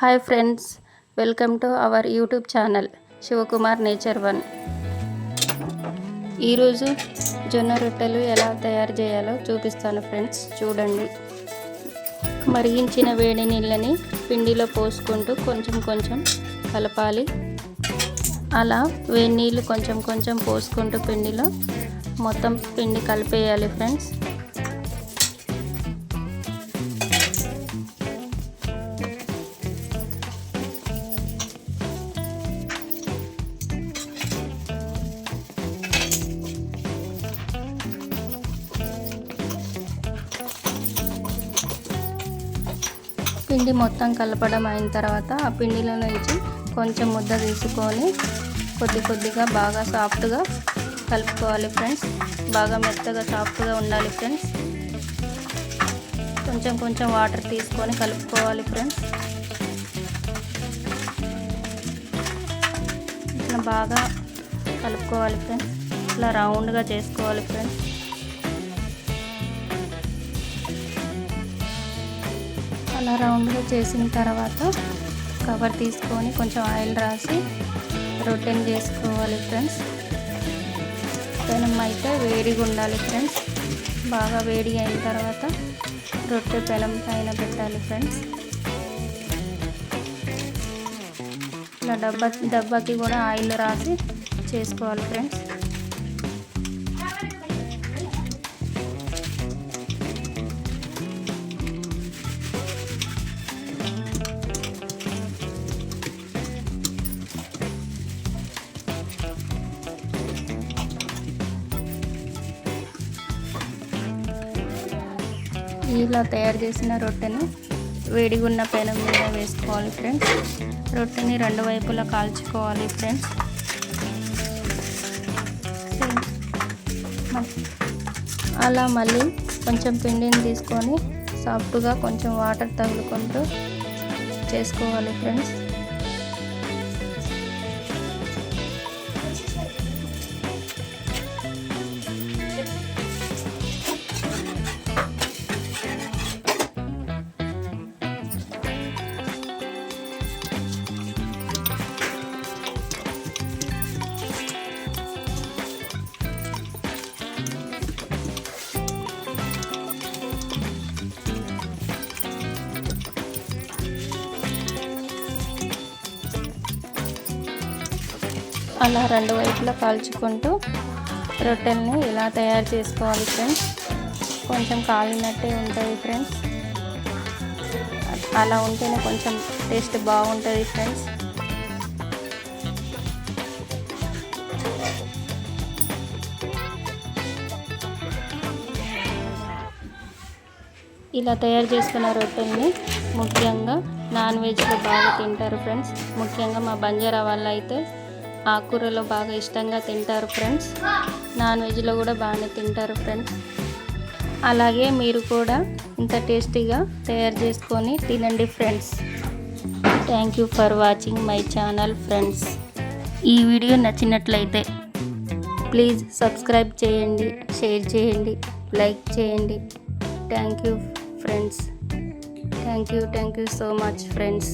Hi friends welcome to our YouTube channel Shivakumar nature one. ఈరోజు జొన్న రొట్టెలు ఎలా తయారు చేయాలో చూపిస్తాను ఫ్రెండ్స్ చూడండి. మరిగించిన వేడి నీళ్ళని పిండిలో పోసుకుంటూ కొంచెం కొంచెం కలపాలి. అలా వేడి నీళ్ళు కొంచెం కొంచెం పోసుకుంటూ పిండిలో మొత్తం పిండి కలిపేయాలి ఫ్రెండ్స్. పిండి మొత్తం కలపడం అయిన తర్వాత ఆ పిండిలో నుంచి కొంచెం ముద్ద తీసుకొని కొద్ది కొద్దిగా బాగా సాఫ్ట్గా కలుపుకోవాలి ఫ్రెండ్స్. బాగా మెత్తగా సాఫ్ట్గా ఉండాలి ఫ్రెండ్స్. కొంచెం కొంచెం వాటర్ తీసుకొని కలుపుకోవాలి ఫ్రెండ్స్. ఇట్లా బాగా కలుపుకోవాలి ఫ్రెండ్స్. ఇట్లా రౌండ్గా చేసుకోవాలి ఫ్రెండ్స్. అలా రౌండ్గా చేసిన తర్వాత కవర్ తీసుకొని కొంచెం ఆయిల్ రాసి రొట్టెని చేసుకోవాలి ఫ్రెండ్స్. పెనం అయితే వేడిగా ఉండాలి ఫ్రెండ్స్. బాగా వేడి అయిన తర్వాత రొట్టె పెనం పైన పెట్టాలి ఫ్రెండ్స్. ఇలా డబ్బా డబ్బాకి కూడా ఆయిల్ రాసి చేసుకోవాలి ఫ్రెండ్స్. ఇలా తయారు చేసిన రొట్టెని వేడిగున్న పెనం మీద వేసుకోవాలి ఫ్రెండ్స్. రొట్టెని రెండు వైపులా కాల్చుకోవాలి ఫ్రెండ్స్. అలా మళ్ళీ కొంచెం పిండిని తీసుకొని సాఫ్ట్గా కొంచెం వాటర్ తగులుకుంటూ చేసుకోవాలి ఫ్రెండ్స్. అలా రెండు వైపులా కాల్చుకుంటూ రొట్టెల్ని ఇలా తయారు చేసుకోవాలి ఫ్రెండ్స్. కొంచెం కాలినట్టే ఉంటుంది ఫ్రెండ్స్. అలా ఉంటేనే కొంచెం టేస్ట్ బాగుంటుంది ఫ్రెండ్స్. ఇలా తయారు చేసుకున్న రొట్టెల్ని ముఖ్యంగా నాన్ వెజ్లో బాగా తింటారు ఫ్రెండ్స్. ముఖ్యంగా మా బంజారా వాళ్ళు అయితే ఆకుకూరలో బాగా ఇష్టంగా తింటారు ఫ్రెండ్స్. నాన్ వెజ్లో కూడా బాగానే తింటారు ఫ్రెండ్స్. అలాగే మీరు కూడా ఇంత టేస్టీగా తయారు చేసుకొని తినండి friends. Thank you for watching my channel friends ఈ వీడియో నచ్చినట్లయితే ప్లీజ్ సబ్స్క్రైబ్ చేయండి షేర్ చేయండి లైక్ చేయండి. Thank you friends thank you thank you so much friends